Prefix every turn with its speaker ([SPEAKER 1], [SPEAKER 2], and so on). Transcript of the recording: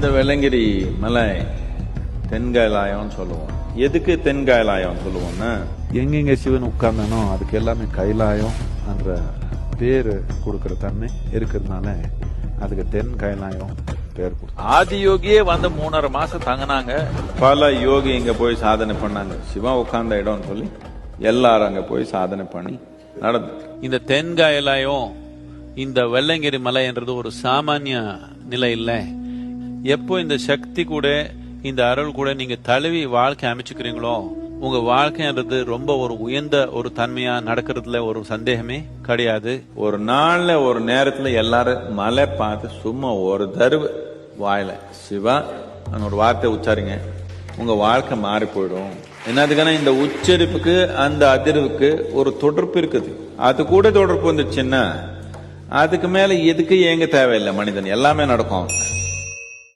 [SPEAKER 1] இந்த வெள்ளங்கிரி மலை தென்கைலாயம்னு சொல்லுவோம். எதுக்கு தென்கைலாயம் சொல்லுவோம்னா
[SPEAKER 2] எங்கெங்க சிவன் உட்கார்ந்தானோ அதுக்கு எல்லாமே கைலாயம் என்ற பேரு கொடுக்கிற தன்மை இருக்கிறதுனால அதுக்கு தென் கைலாயம் பேர் கொடுத்தாங்க
[SPEAKER 1] ஆதி யோகியே வந்து மூணரை மாசம் தங்கினாங்க. பல யோகி இங்க போய் சாதனை பண்ணாங்க. சிவன் உட்கார்ந்த இடம்னு சொல்லி எல்லாரும் அங்க போய் சாதனை பண்ணி நடந்து.
[SPEAKER 3] இந்த தென்காயலாயம் இந்த வெள்ளங்கிரி மலை என்றது ஒரு சாமானிய நிலை இல்ல. எப்போ இந்த சக்தி கூட இந்த அருள் கூட நீங்க தழுவி வாழ்க்கை அமைச்சுக்கிறீங்களோ உங்க வாழ்க்கைன்றது ரொம்ப ஒரு உயர்ந்த ஒரு தன்மையா நடக்கிறதுல ஒரு சந்தேகமே கிடையாது.
[SPEAKER 1] ஒரு நாள்ல ஒரு நேரத்துல எல்லாரும் மலை பார்த்து சும்மா ஒரு தருவு வாயில சிவா அந்த ஒரு வார்த்தை உச்சாரிங்க. உங்க வாழ்க்கை மாறி போயிடும். என்னதுக்கான இந்த உச்சரிப்புக்கு அந்த அதிர்வுக்கு ஒரு தொடர்பு இருக்குது. அது கூட தொடர்பு வந்துச்சுன்னா அதுக்கு மேல எதுக்கு ஏங்க தேவையில்லை மனிதன்? எல்லாமே நடக்கும்.